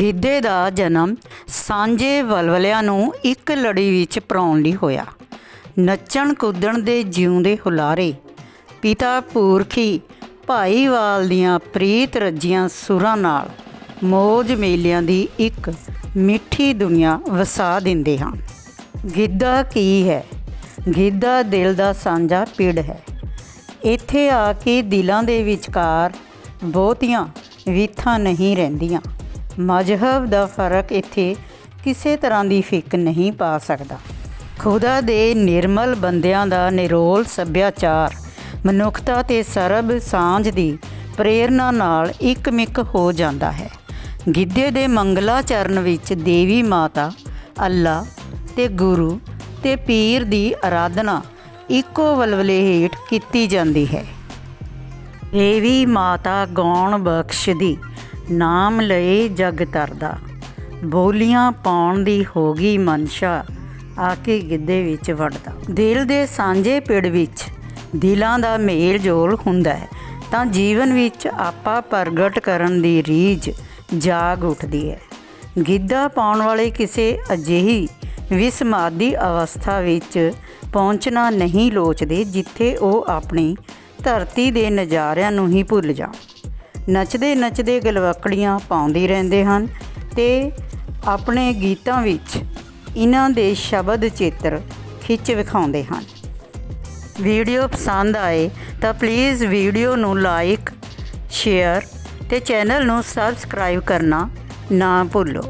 ਗਿੱਧੇ ਦਾ ਜਨਮ ਸਾਂਝੇ ਵਲਵਲਿਆਂ ਨੂੰ ਇੱਕ ਲੜੀ ਵਿੱਚ ਪਰਾਉਣ ਲਈ ਹੋਇਆ। ਨੱਚਣ ਕੁੱਦਣ ਦੇ ਜਿਉਂਦੇ ਹੁਲਾਰੇ, ਪਿਤਾ ਪੂਰਖੀ ਭਾਈਵਾਲ ਦੀਆਂ ਪ੍ਰੀਤ ਰੱਜੀਆਂ ਸੁਰਾਂ ਨਾਲ ਮੋਜ ਮੇਲਿਆਂ ਦੀ ਇੱਕ ਮਿੱਠੀ ਦੁਨੀਆ ਵਸਾ ਦਿੰਦੇ ਹਨ ਗਿੱਧਾ ਕੀ ਹੈ? ਗਿੱਧਾ ਦਿਲ ਦਾ ਸਾਂਝਾ ਪਿੜ ਹੈ। ਇੱਥੇ ਆ ਕੇ ਦਿਲਾਂ ਦੇ ਵਿਚਕਾਰ ਬਹੁਤੀਆਂ ਵਿਥਾਂ ਨਹੀਂ ਰਹਿੰਦੀਆਂ। ਮਜ਼ਹਬ ਦਾ ਫ਼ਰਕ ਇੱਥੇ ਕਿਸੇ ਤਰ੍ਹਾਂ ਦੀ ਫਿੱਕ ਨਹੀਂ ਪਾ ਸਕਦਾ। ਖੁਦਾ ਦੇ ਨਿਰਮਲ ਬੰਦਿਆਂ ਦਾ ਨਿਰੋਲ ਸੱਭਿਆਚਾਰ, ਮਨੁੱਖਤਾ ਤੇ ਸਰਬ ਸਾਂਝ ਦੀ ਪ੍ਰੇਰਣਾ ਨਾਲ ਇੱਕਮਿਕ ਹੋ ਜਾਂਦਾ ਹੈ। ਗਿੱਧੇ ਦੇ ਮੰਗਲਾ ਚਰਨ ਵਿੱਚ ਦੇਵੀ ਮਾਤਾ ਅੱਲਾ ਤੇ ਗੁਰੂ ਤੇ ਪੀਰ ਦੀ ਆਰਾਧਨਾ ਇੱਕੋ ਵਲਵਲੇ ਹੇਠ ਕੀਤੀ ਜਾਂਦੀ ਹੈ। ਦੇਵੀ ਮਾਤਾ ਗੌਣ ਬਖਸ਼ਦੀ ਨਾਮ ਲਏ ਜਗ ਤਰਦਾ। ਬੋਲੀਆਂ ਪਾਉਣ ਦੀ ਹੋ ਗਈ ਮਨਸ਼ਾ, ਆ ਕੇ ਗਿੱਧੇ ਵਿੱਚ ਵੜਦਾ। ਦਿਲ ਦੇ ਸਾਂਝੇ ਪਿੜ ਵਿੱਚ ਦਿਲਾਂ ਦਾ ਮੇਲ ਜੋਲ ਹੁੰਦਾ ਹੈ, ਤਾਂ ਜੀਵਨ ਵਿੱਚ ਆਪਾ ਪ੍ਰਗਟ ਕਰਨ ਦੀ ਰੀਝ ਜਾਗ ਉੱਠਦੀ ਹੈ। ਗਿੱਧਾ ਪਾਉਣ ਵਾਲੇ ਕਿਸੇ ਅਜਿਹੀ ਵਿਸਮਾਦੀ ਅਵਸਥਾ ਵਿੱਚ ਪਹੁੰਚਣਾ ਨਹੀਂ ਲੋਚਦੇ ਜਿੱਥੇ ਉਹ ਆਪਣੀ ਧਰਤੀ ਦੇ ਨਜ਼ਾਰਿਆਂ ਨੂੰ ਹੀ ਭੁੱਲ ਜਾਣ। ਨੱਚਦੇ ਨੱਚਦੇ ਗਲਵਕੜੀਆਂ ਪਾਉਂਦੇ ਰਹਿੰਦੇ ਹਨ ਤੇ ਆਪਣੇ ਗੀਤਾਂ ਵਿੱਚ ਇਹਨਾਂ ਦੇ ਸ਼ਬਦ ਚਿੱਤਰ ਖਿੱਚ ਵਿਖਾਉਂਦੇ ਹਨ। ਵੀਡੀਓ ਪਸੰਦ ਆਏ ਤਾਂ ਪਲੀਜ਼ ਵੀਡੀਓ ਨੂੰ ਲਾਈਕ, ਸ਼ੇਅਰ ਤੇ ਚੈਨਲ ਨੂੰ ਸਬਸਕ੍ਰਾਈਬ ਕਰਨਾ ਨਾ ਭੁੱਲੋ।